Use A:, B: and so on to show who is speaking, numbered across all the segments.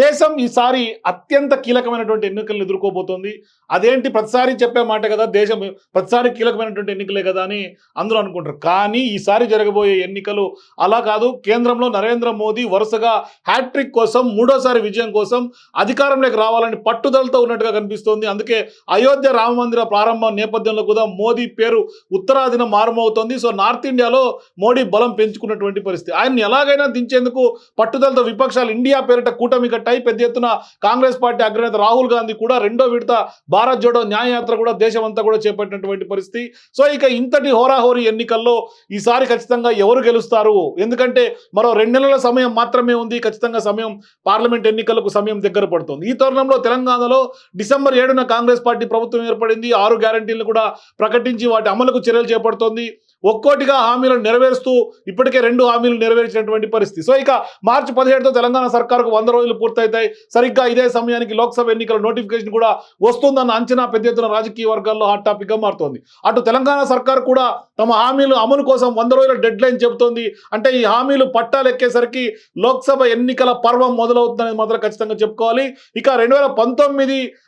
A: దేశం ఈసారి అత్యంత కీలకమైనటువంటి ఎన్నికలను ఎదుర్కోబోతోంది. అదేంటి ప్రతిసారి చెప్పే మాట కదా దేశం ప్రతిసారి కీలకమైనటువంటి ఎన్నికలే కదా అని అందరూ అనుకుంటారు. కానీ ఈసారి జరగబోయే ఎన్నికలు అలా కాదు. కేంద్రంలో నరేంద్ర మోదీ వరుసగా హ్యాట్రిక్ కోసం మూడోసారి విజయం కోసం అధికారంలోకి రావాలని పట్టుదలతో ఉన్నట్టుగా కనిపిస్తోంది. అందుకే అయోధ్య రామ మందిర ప్రారంభం నేపథ్యంలో కూడా మోదీ పేరు ఉత్తరాదిన మారుమవుతోంది. సో నార్త్ ఇండియాలో మోడీ బలం పెంచుకున్నటువంటి పరిస్థితి. ఆయన్ని ఎలాగైనా దించేందుకు పట్టుదలతో విపక్షాలు ఇండియా పేరిట కూటమి కట్టాయి పెద్ద ఎత్తున కాంగ్రెస్ పార్టీ అగ్రనేత రాహుల్ గాంధీ కూడా రెండో విడత భారత్ జోడో న్యాయయాత్ర కూడా దేశం అంతా కూడా చేపట్టినటువంటి పరిస్థితి. సో ఇక ఇంతటి హోరాహోరీ ఎన్నికల్లో ఈసారి ఖచ్చితంగా ఎవరు గెలుస్తారు? ఎందుకంటే మరో రెండు నెలల సమయం మాత్రమే ఉంది. ఖచ్చితంగా సమయం పార్లమెంట్ ఎన్నికలకు సమయం దగ్గర పడుతుంది. ఈ తరుణంలో తెలంగాణలో డిసెంబర్ ఏడున కాంగ్రెస్ పార్టీ ప్రభుత్వం ఏర్పడింది. ఆరు గ్యారంటీలను కూడా ప్రకటించి వాటి అమలుకు చర్యలు చేపడుతోంది. ఒక్కోటిగా హామీలను నెరవేరుస్తూ ఇప్పటికే రెండు హామీలు నెరవేర్చినటువంటి పరిస్థితి. సో ఇక మార్చి పదిహేడుతో తెలంగాణ సర్కారుకు వంద రోజులు పూర్తవుతాయి సరిగ్గా ఇదే సమయానికి లోక్సభ ఎన్నికల నోటిఫికేషన్ కూడా వస్తుందన్న అంచనా పెద్ద ఎత్తున రాజకీయ వర్గాల్లో హాట్ టాపిక్గా మారుతోంది. అటు తెలంగాణ సర్కార్ కూడా తమ హామీలు అమలు కోసం వంద రోజుల డెడ్ లైన్ చెబుతోంది. అంటే ఈ హామీలు పట్టాలెక్కేసరికి లోక్సభ ఎన్నికల పర్వం మొదలవుతుందనేది మాత్రం ఖచ్చితంగా చెప్పుకోవాలి. ఇక రెండు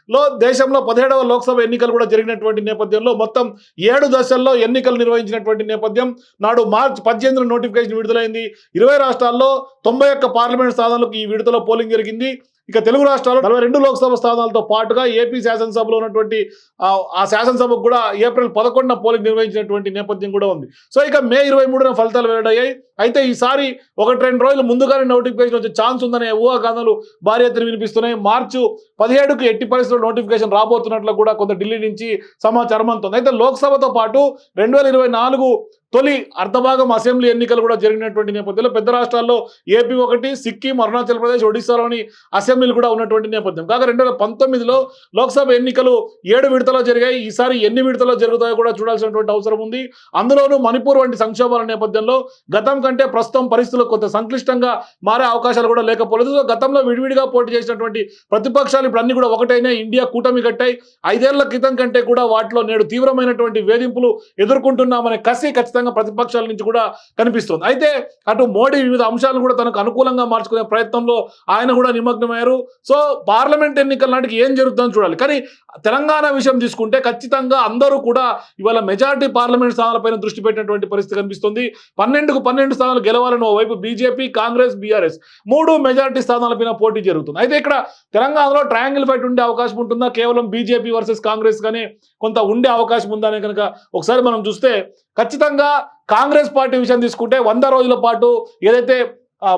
A: లో దేశంలో పదిహేడవ లోక్సభ ఎన్నికలు కూడా జరిగినటువంటి నేపథ్యంలో మొత్తం ఏడు దశల్లో ఎన్నికలు నిర్వహించినటువంటి నేపథ్యం. నాడు మార్చి పద్దెనిమిది నోటిఫికేషన్ విడుదలైంది. ఇరవై రాష్ట్రాల్లో తొంభై ఒక్క పార్లమెంట్ స్థానాలకు ఈ విడుదల పోలింగ్ జరిగింది. ఇక తెలుగు రాష్ట్రాల్లో నలభై రెండు లోక్సభ స్థానాలతో పాటుగా ఏపీ శాసనసభలో ఉన్నటువంటి ఆ, శాసనసభకు కూడా ఏప్రిల్ పదకొండున పోలింగ్ నిర్వహించినటువంటి నేపథ్యం కూడా ఉంది. సో ఇక మే ఇరవై మూడున ఫలితాలు వెల్లడయ్యాయి. అయితే ఈసారి ఒకటి రెండు రోజులు ముందుగానే నోటిఫికేషన్ వచ్చే ఛాన్స్ ఉందనే ఊహాగానాలు భారీ ఎత్తున వినిపిస్తున్నాయి. మార్చి పదిహేడుకు ఎట్టి పరిస్థితుల్లో నోటిఫికేషన్ రాబోతున్నట్లు కూడా కొంత ఢిల్లీ నుంచి సమాచారం అందుతుంది. అయితే లోక్సభతో పాటు రెండు వేల ఇరవై నాలుగు తొలి అర్ధభాగం అసెంబ్లీ ఎన్నికలు కూడా జరిగినటువంటి నేపథ్యంలో పెద్ద రాష్ట్రాల్లో ఏపీ ఒకటి సిక్కిం అరుణాచల్ ప్రదేశ్ ఒడిశాలోని అసెంబ్లీలు కూడా ఉన్నటువంటి నేపథ్యం. కాగా రెండు వేల పంతొమ్మిదిలో లోక్సభ ఎన్నికలు ఏడు విడతలో జరిగాయి. ఈసారి ఎన్ని విడతలో జరుగుతాయో కూడా చూడాల్సినటువంటి అవసరం ఉంది. అందులోనూ మణిపూర్ వంటి సంక్షోభాల నేపథ్యంలో గతం కంటే ప్రస్తుతం పరిస్థితులు కొంత సంక్లిష్టంగా మారే అవకాశాలు కూడా లేకపోలేదు. సో గతంలో విడివిడిగా పోటీ చేసినటువంటి ప్రతిపక్షాలు ఇప్పుడు అన్ని కూడా ఒకటైనా ఇండియా కూటమి కట్టాయి. ఐదేళ్ళ క్రితం కంటే కూడా వాటిలో నేడు తీవ్రమైనటువంటి వేధింపులు ఎదుర్కొంటున్నామనే కసి ఖచ్చితంగా ప్రతిపక్షాల నుంచి కూడా కనిపిస్తుంది. అయితే అటు మోడీ వివిధ అంశాలను కూడా తనకు అనుకూలంగా మార్చుకునే ప్రయత్నంలో ఆయన కూడా నిమగ్నమయ్యారు. సో పార్లమెంట్ ఎన్నికల నాటికి ఏం జరుగుతుందో చూడాలి. కానీ తెలంగాణ విషయం తీసుకుంటే ఖచ్చితంగా అందరూ కూడా ఇవాళ మెజారిటీ పార్లమెంట్ స్థానాలపైన దృష్టి పెట్టినటువంటి పరిస్థితి కనిపిస్తుంది. పన్నెండుకు పన్నెండు స్థానాలు గెలవాలని ఓవైపు బీజేపీ కాంగ్రెస్ బీఆర్ఎస్ మూడు మెజారిటీ స్థానాలపైన పోటీ జరుగుతుంది. అయితే ఇక్కడ తెలంగాణలో ట్రయాంగిల్ ఫైట్ ఉండే అవకాశం ఉంటుందా? కేవలం బీజేపీ వర్సెస్ కాంగ్రెస్ కానీ కొంత ఉండే అవకాశం ఉందా? అని కనుక ఒకసారి మనం చూస్తే ఖచ్చితంగా కాంగ్రెస్ పార్టీ విషయం తీసుకుంటే వంద రోజుల పాటు ఏదైతే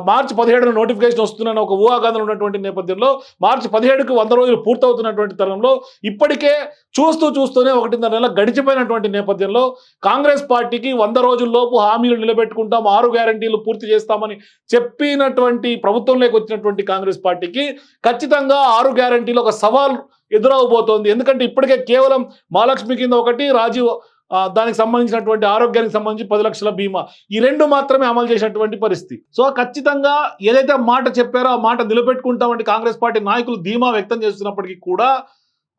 A: మార్చి పదిహేడున నోటిఫికేషన్ వస్తుందని ఒక ఊహాగానం ఉన్నటువంటి నేపథ్యంలో మార్చి పదిహేడుకి వంద రోజులు పూర్తవుతున్నటువంటి తరుణంలో ఇప్పటికే చూస్తూ చూస్తూనే ఒకటిన్నర నెల గడిచిపోయినటువంటి నేపథ్యంలో కాంగ్రెస్ పార్టీకి వంద రోజుల్లోపు హామీలు నిలబెట్టుకుంటాం ఆరు గ్యారంటీలు పూర్తి చేస్తామని చెప్పినటువంటి ప్రభుత్వంలోకి వచ్చినటువంటి కాంగ్రెస్ పార్టీకి ఖచ్చితంగా ఆరు గ్యారంటీలు ఒక సవాల్ ఎదురవబోతోంది. ఎందుకంటే ఇప్పటికే కేవలం మహాలక్ష్మి కింద ఒకటి రాజీవ్ దానికి సంబంధించినటువంటి ఆరోగ్యానికి సంబంధించి పది లక్షల బీమా. ఈ రెండు మాత్రమే అమలు చేసినటువంటి పరిస్థితి. సో ఖచ్చితంగా ఏదైతే మాట చెప్పారో ఆ మాట నిలబెట్టుకుంటామంటే కాంగ్రెస్ పార్టీ నాయకులు ధీమా వ్యక్తం చేస్తున్నప్పటికీ కూడా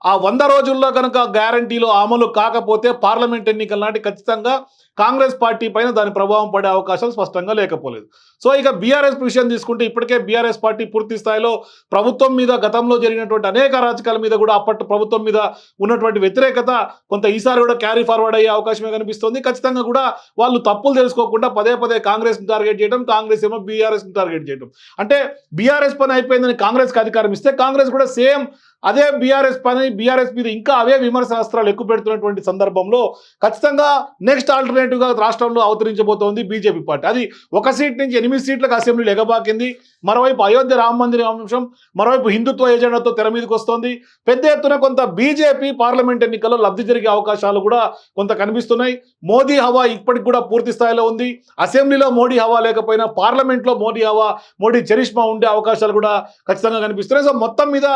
A: ఆ వంద రోజుల్లో కనుక గ్యారంటీలు అమలు కాకపోతే పార్లమెంట్ ఎన్నికల నాటి ఖచ్చితంగా కాంగ్రెస్ పార్టీ పైన దాని ప్రభావం పడే అవకాశాలు స్పష్టంగా లేకపోలేదు. సో ఇక బీఆర్ఎస్ విషయం తీసుకుంటే ఇప్పటికే బీఆర్ఎస్ పార్టీ పూర్తి స్థాయిలో ప్రభుత్వం మీద గతంలో జరిగినటువంటి అనేక రాజకీయాల మీద కూడా అప్పటి ప్రభుత్వం మీద ఉన్నటువంటి వ్యతిరేకత కొంత ఈసారి కూడా క్యారీ ఫార్వర్డ్ అయ్యే అవకాశమే కనిపిస్తుంది. ఖచ్చితంగా కూడా వాళ్ళు తప్పులు తెలుసుకోకుండా పదే పదే కాంగ్రెస్ని టార్గెట్ చేయడం కాంగ్రెస్ ఏమో బీఆర్ఎస్ని టార్గెట్ చేయడం. అంటే బీఆర్ఎస్ పని అయిపోయిందని కాంగ్రెస్కి అధికారం ఇస్తే కాంగ్రెస్ కూడా సేమ్ అదే బీఆర్ఎస్ పని బీఆర్ఎస్ మీద ఇంకా అవే విమర్శాస్త్రాలు ఎక్కువ పెడుతున్నటువంటి సందర్భంలో ఖచ్చితంగా నెక్స్ట్ ఆల్టర్నేటివ్గా రాష్ట్రంలో అవతరించబోతోంది బీజేపీ పార్టీ. అది ఒక సీట్ నుంచి ఎనిమిది సీట్లకు అసెంబ్లీలు ఎగబాకింది మరోవైపు అయోధ్య రామ మందిర అంశం మరోవైపు హిందుత్వ ఎజెండాతో తెర మీదకి వస్తోంది. పెద్ద ఎత్తున కొంత బీజేపీ పార్లమెంట్ ఎన్నికల్లో లబ్ధి జరిగే అవకాశాలు కూడా కొంత కనిపిస్తున్నాయి. మోదీ హవా ఇప్పటికి కూడా పూర్తి స్థాయిలో ఉంది. అసెంబ్లీలో మోడీ హవా లేకపోయినా పార్లమెంట్లో మోడీ హవా మోడీ చరిష్మా ఉండే అవకాశాలు కూడా ఖచ్చితంగా కనిపిస్తున్నాయి. సో మొత్తం మీద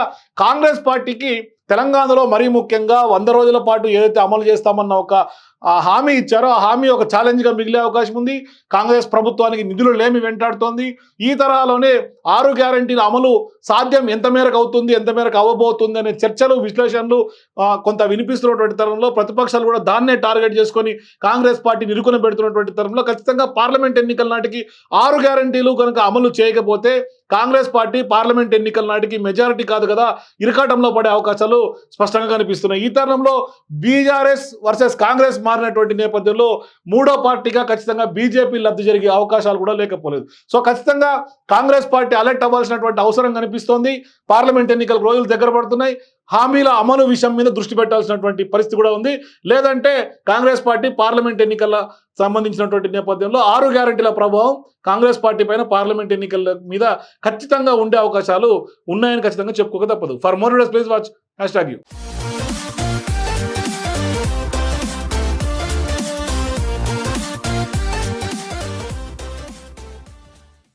A: కాంగ్రెస్ పార్టీకి తెలంగాణలో మరీ ముఖ్యంగా వంద రోజుల పాటు ఏదైతే అమలు చేస్తామన్న ఒక హామీ ఇచ్చారో ఆ హామీ ఒక ఛాలెంజ్గా మిగిలే అవకాశం ఉంది. కాంగ్రెస్ ప్రభుత్వానికి నిధులు లేమి వెంటాడుతోంది. ఈ తరహాలోనే ఆరు గ్యారంటీల అమలు సాధ్యం ఎంత మేరకు అవుతుంది ఎంత మేరకు అవ్వబోతుంది అనే చర్చలు విశ్లేషణలు కొంత వినిపిస్తున్నటువంటి తరంలో ప్రతిపక్షాలు కూడా దాన్నే టార్గెట్ చేసుకొని కాంగ్రెస్ పార్టీ నిరుకున పెడుతున్నటువంటి తరంలో ఖచ్చితంగా పార్లమెంట్ ఎన్నికల నాటికి ఆరు గ్యారంటీలు కనుక అమలు చేయకపోతే కాంగ్రెస్ పార్టీ పార్లమెంట్ ఎన్నికల నాటికి మెజారిటీ కాదు కదా ఇరకాటంలో పడే అవకాశాలు స్పష్టంగా కనిపిస్తున్నాయి. ఈ తరుణంలో బీఆర్ఎస్ వర్సెస్ కాంగ్రెస్ మారినటువంటి నేపథ్యంలో మూడో పార్టీగా ఖచ్చితంగా బీజేపీ లబ్ధి జరిగే అవకాశాలు కూడా లేకపోలేదు. సో ఖచ్చితంగా కాంగ్రెస్ పార్టీ అలర్ట్ అవ్వాల్సినటువంటి అవసరం కనిపిస్తోంది. పార్లమెంట్ ఎన్నికల రోజులు దగ్గర పడుతున్నాయి. హామీల అమలు విషయం మీద దృష్టి పెట్టాల్సినటువంటి పరిస్థితి కూడా ఉంది. లేదంటే కాంగ్రెస్ పార్టీ పార్లమెంట్ ఎన్నికల సంబంధించినటువంటి నేపథ్యంలో ఆరు గ్యారంటీల ప్రభావం కాంగ్రెస్ పార్టీ పైన పార్లమెంట్ ఎన్నికల మీద ఖచ్చితంగా ఉండే అవకాశాలు ఉన్నాయని ఖచ్చితంగా చెప్పుకోక తప్పదు. For more please watch hashtag U